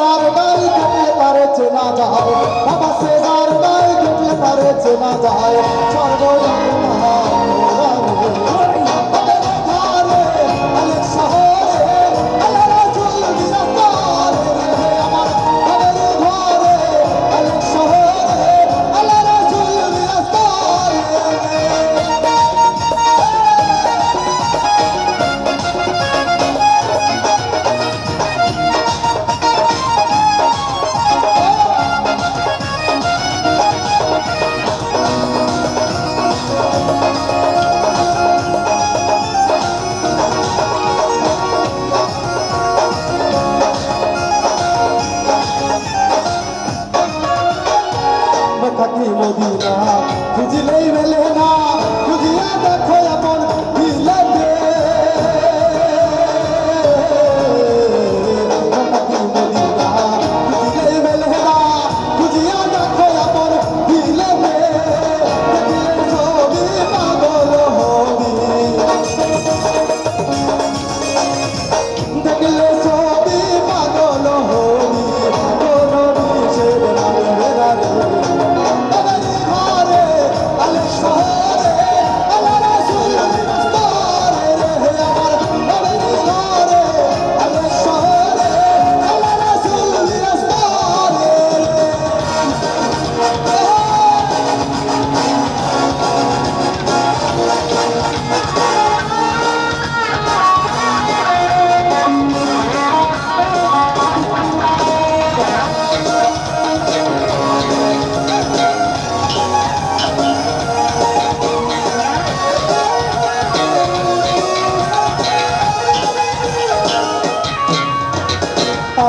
সেজার নাই ঘটলে পারে চেনা যায়। বাবা সেজার নাই ঘটলে পারে চেনা যায়। স্বর্গ মদিনা বুঝলেই মেলে না